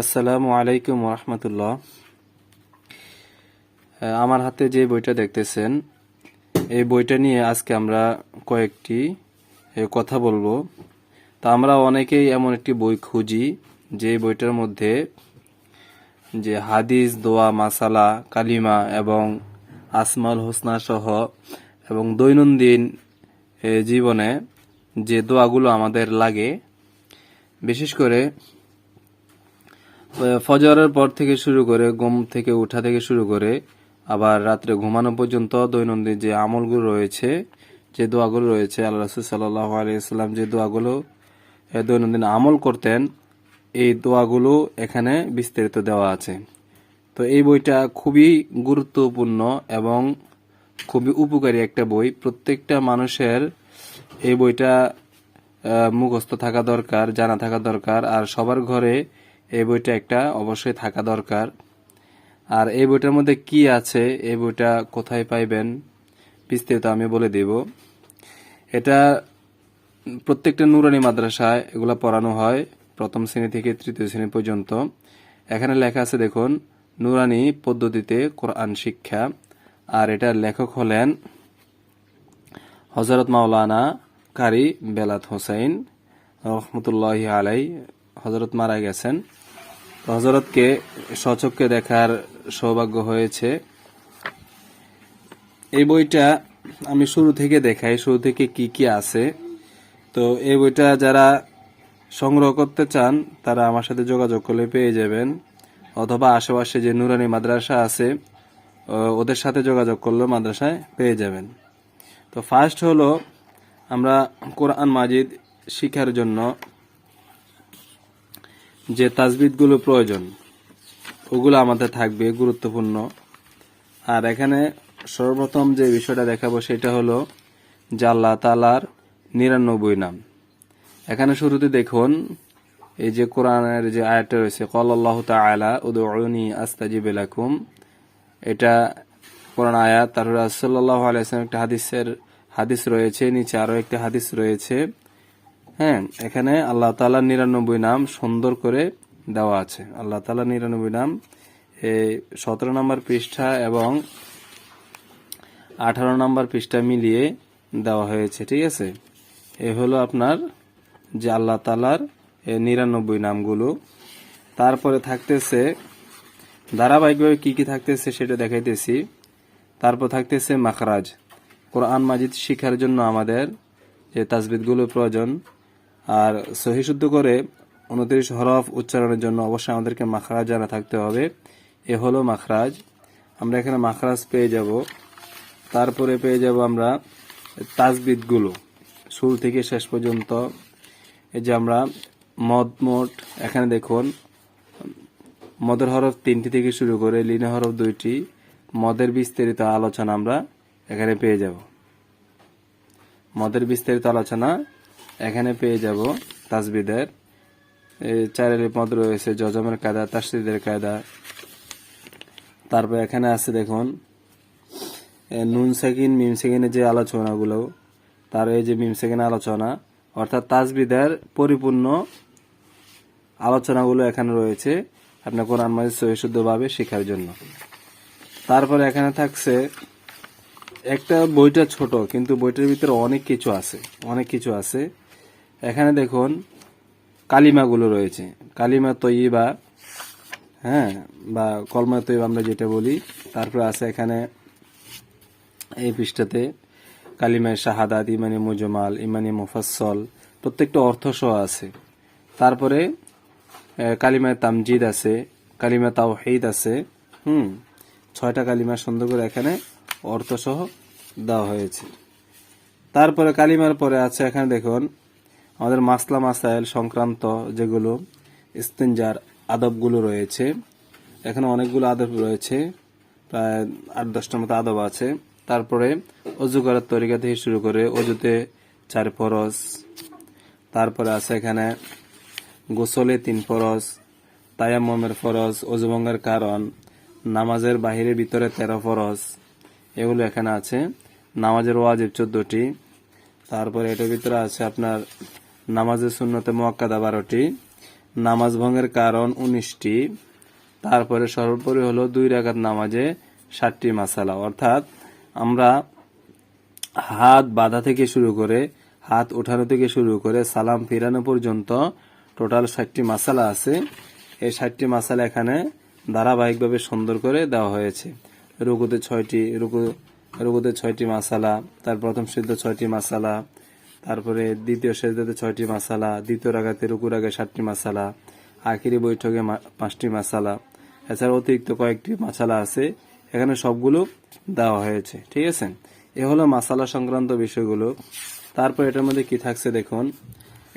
আসসালামু আলাইকুম রহমতুল্লাহ। আমার হাতে যে বইটা দেখতেছেন, এই বইটা নিয়ে আজকে আমরা কয়েকটি কথা বলব। তা আমরা অনেকেই এমন একটি বই খুঁজি, যে বইটার মধ্যে যে হাদিস, দোয়া, মাসালা, কালিমা এবং আসমাল হোসনা সহ এবং দৈনন্দিন জীবনে যে দোয়াগুলো আমাদের লাগে, বিশেষ করে ফজরের পর থেকে শুরু করে ঘুম থেকে উঠা থেকে শুরু করে আবার রাত্রে ঘুমানো পর্যন্ত দৈনন্দিন যে আমলগুলো রয়েছে, যে দোয়াগুলো রয়েছে, আল্লাহ রসুল সাল্লাহ আলিয়াল্লাম যে দোয়াগুলো দৈনন্দিন আমল করতেন, এই দোয়াগুলো এখানে বিস্তারিত দেওয়া আছে। তো এই বইটা খুবই গুরুত্বপূর্ণ এবং খুবই উপকারী একটা বই। প্রত্যেকটা মানুষের এই বইটা মুখস্থ থাকা দরকার, জানা থাকা দরকার, আর সবার ঘরে এই বইটা একটা অবশ্যই থাকা দরকার। আর এই বইটার মধ্যে কি আছে, এই বইটা কোথায় পাইবেন, বিস্তারিত আমি বলে দেব। এটা প্রত্যেকটা নুরানি মাদ্রাসায় এগুলা পড়ানো হয়, প্রথম শ্রেণি থেকে তৃতীয় শ্রেণি পর্যন্ত। এখানে লেখা আছে, দেখুন, নুরানি পদ্ধতিতে কোরআন শিক্ষা। আর এটার লেখক হলেন হজরত মাওলানা কারি বেলাত হোসাইন রহমতুল্লাহ আলাই হজরত মারা গেছেন। হজরতকে সচক্ষে দেখার সৌভাগ্য হয়েছে। এই বইটা আমি শুরু থেকে দেখাই, শুরু থেকে কি কি আছে। তো এই বইটা যারা সংগ্রহ করতে চান, তারা আমার সাথে যোগাযোগ করলে পেয়ে যাবেন। অথবা আশেপাশে যে নুরানি মাদ্রাসা আছে ওদের সাথে যোগাযোগ করলেও মাদ্রাসায় পেয়ে যাবেন। তো ফার্স্ট হলো আমরা কোরআন মাজিদ শিখার জন্য যে তাজবিদগুলো প্রয়োজন, ওগুলো আমাদের থাকবে, গুরুত্বপূর্ণ। আর এখানে সর্বপ্রথম যে বিষয়টা দেখাবো সেটা হলো আল্লাহ তালার নিরানব্বই নাম। এখানে শুরুতে দেখুন, এই যে কোরআনের যে আয়াতটা রয়েছে কল আল্লাহ তালা উদৌনি আস্তাজিব লাকুম এটা কোরআন আয়াত। তারপরে সাল্লাহ আলাইসলাম একটা হাদিসের হাদিস রয়েছে, নিচে আরও একটা হাদিস রয়েছে। হ্যাঁ এখানে আল্লাহ তালার নিরানব্বই নাম সুন্দর করে দেওয়া আছে। আল্লাহ তালা নিরানব্বই নাম সতেরো নম্বর পৃষ্ঠা এবং আঠারো নম্বর পৃষ্ঠা মিলিয়ে দেওয়া হয়েছে, ঠিক আছে? এ হলো আপনার যে আল্লাহ তালার নিরানব্বই নামগুলো। তারপরে থাকতেছে, ধারাবাহিকভাবে কি কি থাকতেছে সেটা দেখাইতেছি। তারপর থাকতেছে মাখরাজ। কোরআন মাজিদ শিখার জন্য আমাদের যে তাজবিদগুলো প্রয়োজন আর সহি শুদ্ধ করে উনত্রিশ হরফ উচ্চারণের জন্য অবশ্যই আমাদেরকে মাখরাজ জানা থাকতে হবে। এ হলো মাখরাজ। আমরা এখানে মাখরাজ পেয়ে যাব। তারপরে পেয়ে যাব আমরা তাজবিদগুলো। শুরু থেকে শেষ পর্যন্ত। এই যে আমরা মদ মোট, এখানে দেখুন, মদের হরফ তিনটি থেকে শুরু করে লিনা হরফ দুইটি, মদের বিস্তারিত আলোচনা আমরা এখানে পেয়ে যাব। মদের বিস্তারিত আলোচনা এখানে পেয়ে যাব তাজবিদের চারের মদ রয়েছে জজমের কায়দা তাসিদের কায়দা। তারপর এখানে আছে দেখুন নুন সেকিন, মিম সেকিনের যে আলোচনাগুলো, তার এই যে মিম সেকিন আলোচনা, অর্থাৎ তাজবিদের পরিপূর্ণ আলোচনাগুলো এখানে রয়েছে আপনার কোরআন মাজিদ সহিশুদ্ধভাবে শেখার জন্য। তারপরে এখানে থাকছে, একটা বইটা ছোট, কিন্তু বইটার ভিতরে অনেক কিছু আছে, অনেক কিছু আছে। এখানে দেখুন কালিমাগুলো রয়েছে। কালিমা তৈবা হ্যাঁ বা কলমা তৈবা আমরা যেটা বলি, তারপরে আছে এখানে এই পৃষ্ঠাতে কালিমায় শাহাদাত, ইমানি মুজমাল, ইমানি মুফাসল প্রত্যেকটা অর্থ সহ আছে। তারপরে কালিমায় তামজিদ আছে, কালিমা তাও তাওহিদ আছে, হুম, ছয়টা কালিমা সুন্দর করে এখানে অর্থ সহ দেওয়া হয়েছে। তারপরে কালিমার পরে আছে এখানে দেখুন আমাদের মাসলা মাসাইল সংক্রান্ত যেগুলো ইস্তেঞ্জার আদবগুলো রয়েছে, এখানে অনেকগুলো আদব রয়েছে, প্রায় আট দশটার মতো আদব আছে। তারপরে অজু করার তরিকা থেকে শুরু করে অজুতে চার ফরজ, তারপরে আছে এখানে গোসলে তিন ফরজ, তায়াম্মমের ফরজ, অজুভঙ্গের কারণ, নামাজের বাহিরে ভিতরে তেরো ফরজ, এগুলো এখানে আছে। নামাজের ওয়াজিব চোদ্দটি, তারপরে এটার ভিতরে আছে আপনার নামাজের শূন্যতে মোয়াক্কাদা বারোটি, নামাজ ভঙ্গের কারণ উনিশটি, তারপরে সর্বোপরি হলো দুই রাকাত নামাজে ষাটটি মাসালা। অর্থাৎ আমরা হাত বাঁধা থেকে শুরু করে, হাত ওঠানো থেকে শুরু করে সালাম ফিরানো পর্যন্ত টোটাল ষাটটি মাসালা আছে। এই ষাটটি মাসালা এখানে ধারাবাহিকভাবে সুন্দর করে দেওয়া হয়েছে। রুকুতে ছয়টি, রুকু, রুকুতে ছয়টি মাসালা, তার প্রথম সিদ্ধ ছয়টি মাসালা তারপরে দ্বিতীয় সেজদাতে ছয়টি মাসালা, দ্বিতীয় রাগাতে রুকুর আগে সাতটি মাসালা, আখিরি বৈঠকে পাঁচটি মাসালা। এছাড়া অতিরিক্ত কয়েকটি মাসালা আছে, এখানে সবগুলো দেওয়া হয়েছে, ঠিক আছে? এ হলো মাসালা সংক্রান্ত বিষয়গুলো। তারপর এটার মধ্যে কি থাকছে দেখুন?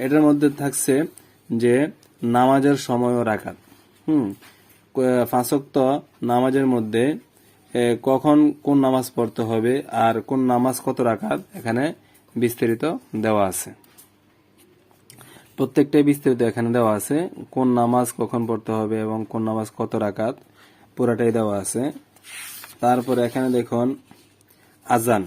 এটার মধ্যে থাকছে যে নামাজের সময় ও রাখাত হুম পাঁচক্ত নামাজের মধ্যে কখন কোন নামাজ পড়তে হবে আর কোন নামাজ কত রাখাত এখানে দেওয়া আছে। প্রত্যেকটাই বিস্তারিত এখানে দেওয়া আছে। কোন নামাজ কখন পড়তে হবে এবং কোন নামাজ কত রাকাত, পুরাটাই দেওয়া আছে। তারপর এখানে দেখুন, আজান।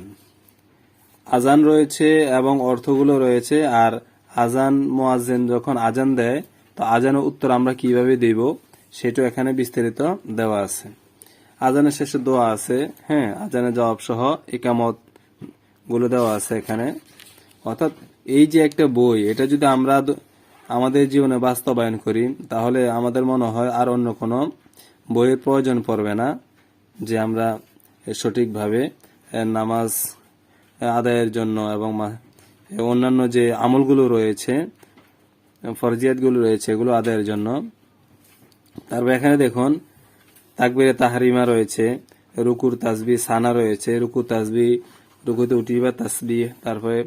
আজান রয়েছে এবং অর্থগুলো রয়েছে। আর আজান মোয়াজ্জেন যখন আজান দেয়, তো আজানের উত্তর আমরা কীভাবে দিব, সেটাও এখানে বিস্তারিত দেওয়া আছে। আজানের শেষে দোয়া আছে। হ্যাঁ আজানের জবাব সহ একামত গুলো দেওয়া আছে এখানে। অর্থাৎ এই যে একটা বই, এটা যদি আমরা আমাদের জীবনে বাস্তবায়ন করি, তাহলে আমাদের মনে হয় আর অন্য কোনো বইয়ের প্রয়োজন পড়বে না যে আমরা সঠিকভাবে নামাজ আদায়ের জন্য এবং অন্যান্য যে আমলগুলো রয়েছে ফরজিয়াতগুলো রয়েছে, এগুলো আদায়ের জন্য। তারপর এখানে দেখুন, তাকবিরে তাহারিমা রয়েছে, রুকুর তাসবি, সানা রয়েছে, রুকুর তাসবি রুকুতে উঠিবা তাসবি, তারপরে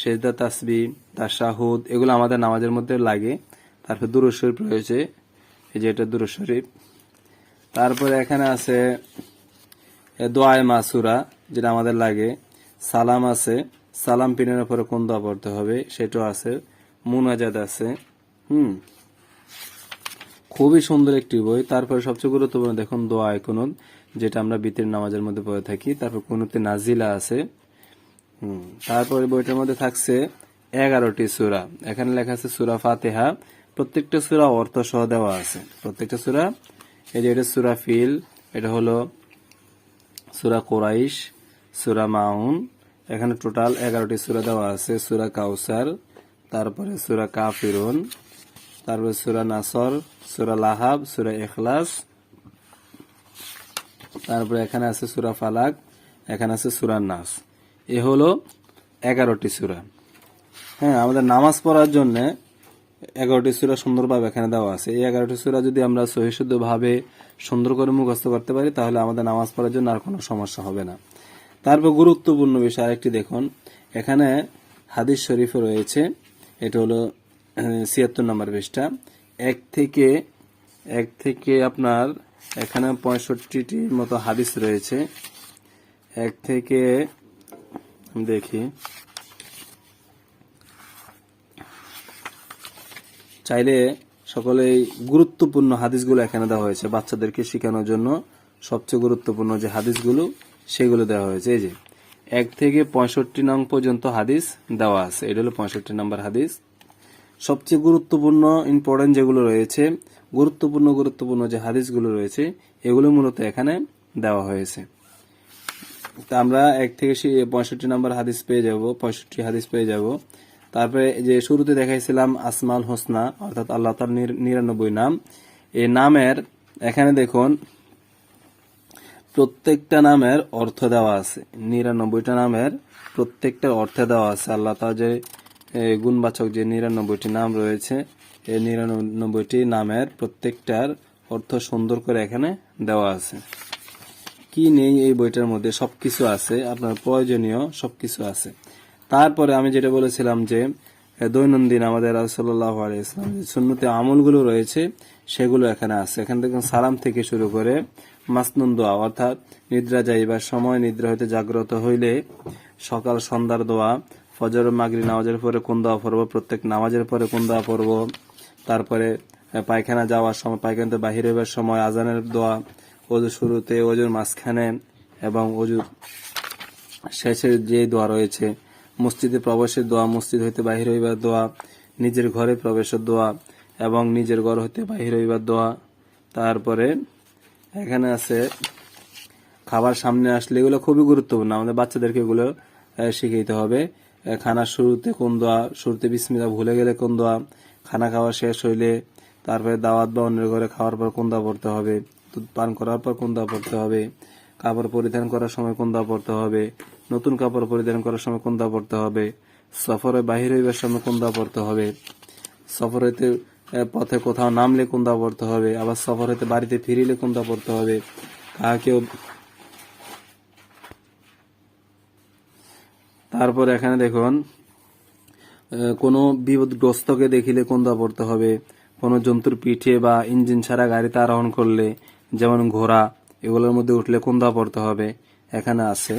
সেজদা, তাসবি, তাশাহুদ, এগুলো আমাদের নামাজের মধ্যে লাগে। তারপর দুরুদ শরীফ রয়েছে, এই যে এটা দুরুদ শরীফ। তারপরে এখানে আছে দোয়ায় মাসুরা, যেটা আমাদের লাগে। সালাম আছে, সালাম পিনের পরে কোন দোয়া পড়তে হবে সেটাও আছে। মুনাজাদ আছে, হুম। খুবই সুন্দর একটি বই। তারপরে সবচেয়ে গুরুত্বপূর্ণ দেখুন দোয়া কুনুত যেটা আমরা বিতের নামাজের মধ্যে পড়ে থাকি। তারপর কুনুতে নাজিলা আছে হুম, তারপরে বইটার মধ্যে থাকছে এগারোটি সুরা। এখানে লেখা আছে সুরা ফাতেহা। প্রত্যেকটা সুরা অর্থ সহ দেওয়া আছে। প্রত্যেকটা সুরা, এই যে এটা সুরা ফিল, এটা হলো সুরা কোরাইশ, সুরা মাউন। এখানে টোটাল এগারোটি সুরা দেওয়া আছে। সুরা কাউসার, তারপরে সুরা কাফিরুন, তারপরে সুরা নাসর, সুরা লাহাব, সুরা এখলাস তারপরে এখানে আছে সুরা ফালাক, এখানে আছে সুরা নাস। এ হলো এগারোটি সুরা। হ্যাঁ আমাদের নামাজ পড়ার জন্য এগারোটি সুরা সুন্দরভাবে এখানে দেওয়া আছে। এই এগারোটি সুরা যদি আমরা সহিশুদ্ধ ভাবে সুন্দর করে মুখস্থ করতে পারি, তাহলে আমাদের নামাজ পড়ার জন্য আর কোনো সমস্যা হবে না। তারপর গুরুত্বপূর্ণ বিষয় আরেকটি দেখুন। এখানে হাদিস শরীফ রয়েছে, এটা হলো ছিয়াত্তর নম্বর পৃষ্ঠা। এক থেকে এক থেকে আপনার এখানে পঁয়ষট্টিটির মতো হাদিস রয়েছে। এক থেকে দেখি। চাইলে সকলেই গুরুত্বপূর্ণ হাদিসগুলো এখানে দেওয়া হয়েছে। বাচ্চাদেরকে শেখানোর জন্য সবচেয়ে গুরুত্বপূর্ণ যে হাদিসগুলো, সেগুলো দেওয়া হয়েছে। এই যে, এক থেকে পঁয়ষট্টি নং পর্যন্ত হাদিস দেওয়া আছে। এটা হলো পঁয়ষট্টি নম্বর হাদিস। সবচেয়ে গুরুত্বপূর্ণ ইম্পর্টেন্ট যেগুলো রয়েছে, গুরুত্বপূর্ণ গুরুত্বপূর্ণ যে হাদিসগুলো রয়েছে, এগুলো মূলত এখানে দেওয়া হয়েছে। আমরা এক থেকে পঁয়ষট্টি নম্বর হাদিস পেয়ে যাব, পঁয়ষট্টি হাদিস পেয়ে যাব। তারপরে যে শুরুতে দেখাইছিলাম আসমাল হোসনা, অর্থাৎ আল্লাহ তার নিরানব্বই নাম। এই নামের এখানে দেখুন, প্রত্যেকটা নামের অর্থ দেওয়া আছে। নিরানব্বইটা নামের প্রত্যেকটার অর্থে দেওয়া আছে। আল্লাহ তার যে গুণবাচক যে নিরানব্বইটি নাম রয়েছে, এই নিরানব্বইটি নামের প্রত্যেকটার অর্থ সুন্দর করে এখানে দেওয়া আছে। কি নেই এই বইটার মধ্যে? সব কিছু আছে, আপনার প্রয়োজনীয় সব কিছু আছে। তারপরে আমি যেটা বলেছিলাম যে, দৈনন্দিন আমাদের রাসল্লাহ ইসলাম যে সুন্নতে আমলগুলো রয়েছে, সেগুলো এখানে আছে। এখান থেকে সালাম থেকে শুরু করে মাসনুন দোয়া, অর্থাৎ নিদ্রা যাইবার সময় নিদ্রা হইতে জাগ্রত হইলে সকাল সন্ধ্যার দোয়া, ফজর মাগরি নামাজের পরে কোন দোয়া পড়ব, প্রত্যেক নামাজের পরে কোন দোয়া পড়ব, তারপরে, পায়খানা যাওয়ার সময়, পায়খানাতে বাহির হইবার সময় আজানের দোয়া অজু শুরুতে অজুর মাঝখানে এবং অজুর শেষের যে দোয়া রয়েছে, মসজিদে প্রবেশের দোয়া, মসজিদ হইতে বাহির হইবার দোয়া, নিজের ঘরে প্রবেশের দোয়া এবং নিজের ঘর হইতে বাহির হইবার দোয়া। তারপরে এখানে আছে, খাবার সামনে আসলে এগুলো খুবই গুরুত্বপূর্ণ। আমাদের বাচ্চাদেরকে এগুলো শিখাইতে হবে। খানার শুরুতে কোন দোয়া, শুরুতে বিসমিল্লাহ ভুলে গেলে কোন দোয়া, খানা খাওয়া শেষ হইলে তারপরে দাওয়াত বা অন্যের ঘরে খাওয়ার পর কোন দোয়া পড়তে হবে। পান করার পর কোন দোয়া পড়তে হবে? কাপড় পরিধান করার সময় কোন দোয়া পড়তে হবে? নতুন কাপড় পরিধান করার সময় কোন দোয়া পড়তে হবে? সফরে বাহির হইবার সময় কোন দোয়া পড়তে হবে? সফর হইতে পথে কোথাও নামলে কোন দোয়া পড়তে হবে? আবার সফর হইতে বাড়িতে ফিরিলে কোন দোয়া পড়তে হবে? কাহাকেও তারপর এখানে দেখুন কোনো বিপদগ্রস্তকে দেখিলে কোন দোয়া পড়তে হবে? কোনো জন্তুর পিঠে বা ইঞ্জিন ছাড়া গাড়িতে আরোহণ করলে যেমন ঘোড়া, এগুলোর মধ্যে উঠলে কোন দোয়া পড়তে হবে। এখানে আছে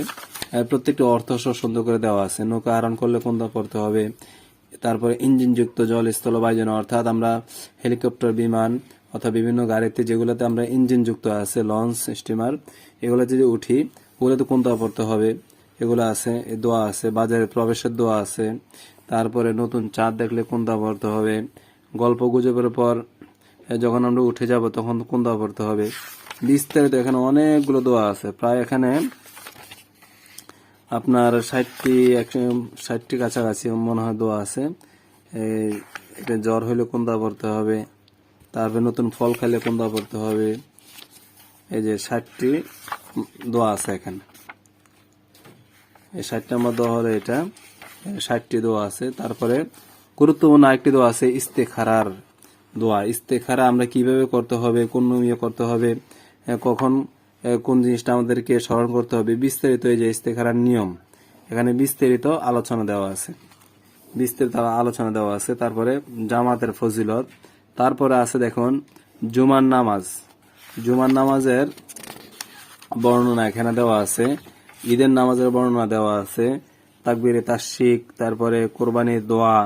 প্রত্যেকটি অর্থ সুন্দর করে দেওয়া আছে। নৌকা আরণ করলে কোন দোয়া পড়তে হবে। তারপরে ইঞ্জিনযুক্ত জল স্থল বায়ুজন অর্থাৎ আমরা হেলিকপ্টার, বিমান অথবা বিভিন্ন গাড়িতে যেগুলোতে আমরা ইঞ্জিন যুক্ত আছে, লঞ্চ, স্টিমার এগুলোতে যদি উঠি ওগুলোতে কোন দোয়া পড়তে হবে। এগুলো আছে দোয়া আছে, বাজারে প্রবেশের দোয়া আছে। তারপরে নতুন চাঁদ দেখলে কোন দোয়া পড়তে হবে। গল্প গুজবের পর যখন আমরা উঠে যাব, তখন কোন দোয়া পড়তে হবে। বিস্তারিত এখানে অনেকগুলো দোয়া আছে। প্রায় এখানে আপনার ষাটটি ষাটটি কাছাকাছি মনে হয় দোয়া আছে। এটা জ্বর হইলে কোন দোয়া পড়তে হবে। তারপরে নতুন ফল খাইলে কোন দোয়া পড়তে হবে। এই যে ষাটটি দোয়া আছে এখানে। এই ষাট নম্বর দোয়া হলো এটা। ষাটটি দোয়া আছে। তারপরে গুরুত্বপূর্ণ আরেকটি দোয়া আছে, ইস্তেখারার। দোয়া, ইস্তেখারা আমরা কীভাবে করতে হবে, কোন নিয়মে করতে হবে কখন কোন জিনিসটা আমাদেরকে স্মরণ করতে হবে, বিস্তারিত এই যে ইস্তেখারার নিয়ম, এখানে বিস্তারিত আলোচনা দেওয়া আছে। বিস্তারিত আলোচনা দেওয়া আছে, তারপরে জামাতের ফজিলত, তারপরে আছে দেখুন জুমার নামাজ। জুমার নামাজের বর্ণনা এখানে দেওয়া আছে, ঈদের নামাজের বর্ণনা দেওয়া আছে, তাকবিরে তাশিক তারপরে কোরবানির দোয়া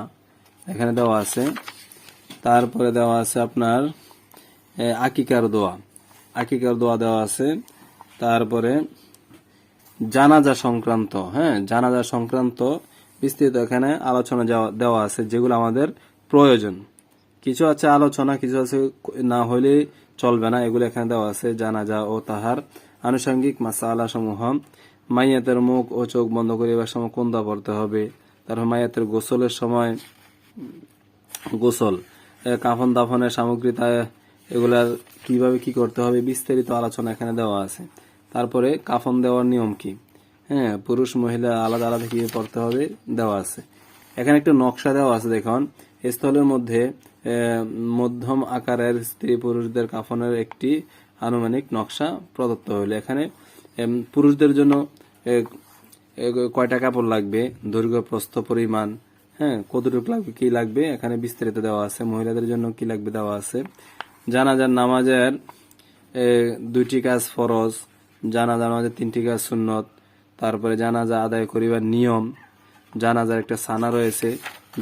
এখানে দেওয়া আছে। তারপরে দেওয়া আছে আপনার আকিকার দোয়া। আকিকার দোয়া দেওয়া আছে। তারপরে জানাজা সংক্রান্ত হ্যাঁ জানাজা সংক্রান্ত বিস্তৃত এখানে আলোচনা দেওয়া আছে, যেগুলো আমাদের প্রয়োজন। কিছু আছে আলোচনা, কিছু আছে না হলে চলবে না, এগুলো এখানে দেওয়া আছে, জানাজা ও তাহার। আনুষঙ্গিক মাসালা সমূহ, মাইয়াতের মুখ ও চোখ বন্ধ করিবার সময় কোন দোয়া পড়তে হবে। তারপর মাইয়াতের গোসলের সময় গোসল। কাফন দাফনের সামগ্রী, তা, এগুলার কীভাবে কি করতে হবে বিস্তারিত আলোচনা এখানে দেওয়া আছে। তারপরে কাফন দেওয়ার নিয়ম কি? হ্যাঁ পুরুষ, মহিলা আলাদা আলাদা কীভাবে করতে হবে দেওয়া আছে। এখানে একটা নকশা দেওয়া আছে, দেখুন। স্থলের মধ্যে মধ্যম আকারের স্ত্রী পুরুষদের কাফনের একটি আনুমানিক নকশা প্রদত্ত হইল। এখানে পুরুষদের জন্য কয়টা কাপড় লাগবে? দৈর্ঘ্য প্রস্থ পরিমাণ হ্যাঁ কতটুকু লাগবে, কি লাগবে? এখানে বিস্তারিত দেওয়া আছে। মহিলাদের জন্য কি লাগবে দেওয়া আছে। জানাজার নামাজের দুইটি কাজ ফরজ। জানাজা নামাজের তিনটি কাজ সুন্নত। তারপরে জানাজা আদায় করিবার নিয়ম। জানাজার একটা সানা রয়েছে।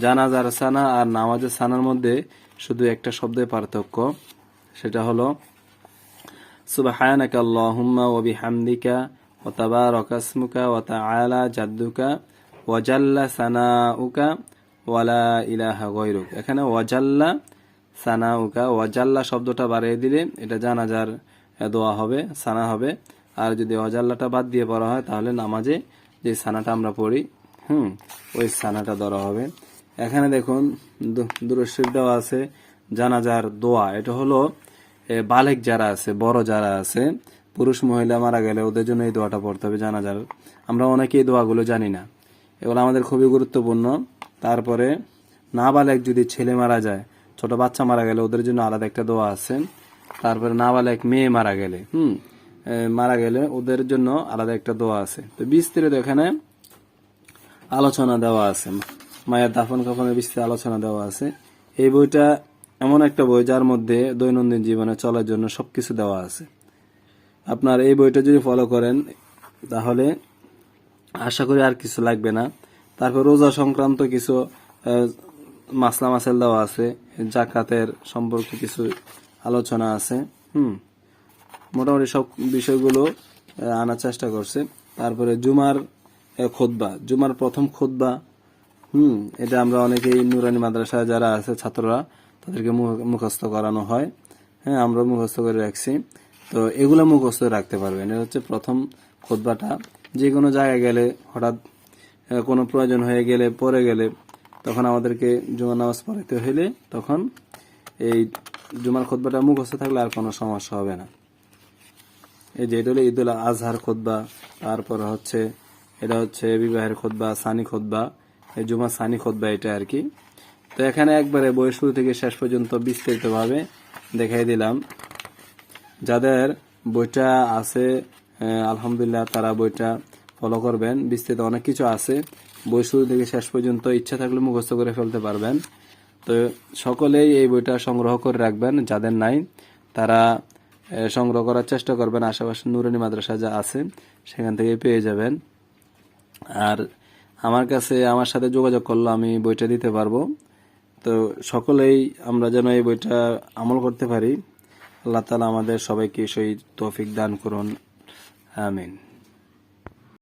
জানাজার সানা আর নামাজের সানার মধ্যে শুধু একটা শব্দের পার্থক্য। সেটা হলো সুবহানাকা আল্লাহুম্মা ওয়া বিহামদিকা ওয়া তাবারাকা ইসমুকা ওয়া তাআলা জাদ্দুকা ওয়া জাল্লা সানাউকা ওয়া লা ইলাহা গায়রুক। এখানে ওয়াজাল্লা সানাউকা, ওয়াজাল্লা শব্দটা বাড়িয়ে দিলে এটা জানাজার দোয়া হবে, সানা হবে। আর যদি ওয়াজাল্লাটা বাদ দিয়ে পড়া হয়, তাহলে নামাজে যে সানাটা আমরা পড়ি, হুম, ওই সানাটা ধরা হবে। এখানে দেখুন দূরশিব দেওয়া আছে, জানাজার দোয়া। এটা হলো বালেক যারা আছে, বড় যারা আছে, পুরুষ মহিলা মারা গেলে ওদের জন্য এই দোয়াটা পড়তে হবে জানাজার। আমরা অনেকেই দোয়াগুলো জানি না। এগুলো আমাদের খুবই গুরুত্বপূর্ণ। তারপরে নাবালেক যদি ছেলে মারা যায়, ছোট বাচ্চা মারা গেলে ওদের জন্য আলাদা একটা দোয়া আছে। তারপরে নাবালেক মেয়ে মারা গেলে, হুম মারা গেলে ওদের জন্য আলাদা একটা দোয়া আছে। তো বিস্তারিত এখানে আলোচনা দেওয়া আছে। মায়ের দাফন কাফনের বিস্তৃত আলোচনা দেওয়া আছে। এই বইটা এমন একটা বই যার মধ্যে দৈনন্দিন জীবনে চলার জন্য সবকিছু দেওয়া আছে। আপনার এই বইটা যদি ফলো করেন, তাহলে আশা করি আর কিছু লাগবে না। তারপর রোজা সংক্রান্ত কিছু মাসলা মাসেল দেওয়া আছে। জাকাতের সম্পর্কে কিছু আলোচনা আছে। হুম। মোটামুটি সব বিষয়গুলো আনার চেষ্টা করছে। তারপরে জুমার খুতবা জুমার প্রথম খুতবা হুম, এটা আমরা অনেকেই নুরানি মাদ্রাসায় যারা আছে, ছাত্ররা, তাদেরকে মুখ- মুখস্থ করানো হয়। হ্যাঁ আমরা মুখস্থ করে রাখছি। তো এগুলো মুখস্থ রাখতে পারবেন। এটা হচ্ছে প্রথম খোদবাটা। যে কোনো জায়গায় গেলে হঠাৎ কোনো প্রয়োজন হয়ে গেলে পরে গেলে, তখন আমাদেরকে জুমার নামাজ পড়াতে হইলে তখন এই জুমার খোদবাটা মুখস্থ থাকলে আর কোনো সমস্যা হবে না। এই যে এটা হলো ঈদুল আজহার খোদবা তারপর হচ্ছে এটা হচ্ছে বিবাহের খোদবা সানি খোদবা এই জুমা সানি খোদবা এটা আর কি। তো এখানে একবারে বইয়ের শুরু থেকে শেষ পর্যন্ত বিস্তারিতভাবে দেখাই দিলাম। যাদের বইটা আছে আলহামদুলিল্লাহ তারা বইটা ফলো করবেন। বিস্তৃত অনেক কিছু আছে। বই শুরু থেকে শেষ পর্যন্ত ইচ্ছা থাকলে মুখস্থ করে ফেলতে পারবেন। তো সকলেই এই বইটা সংগ্রহ করে রাখবেন, যাদের নাই, তারা সংগ্রহ করার চেষ্টা করবেন। আশেপাশে নুরানি মাদ্রাসা যা আছে, সেখান থেকে পেয়ে যাবেন। আর আমার কাছে, আমার সাথে যোগাযোগ করলে আমি বইটা দিতে পারব। তো সকলেই আমরা যেন এই বইটা আমল করতে পারি। আল্লাহ তালা আমাদের সবাইকে সেই তৌফিক দান করুন। Amen.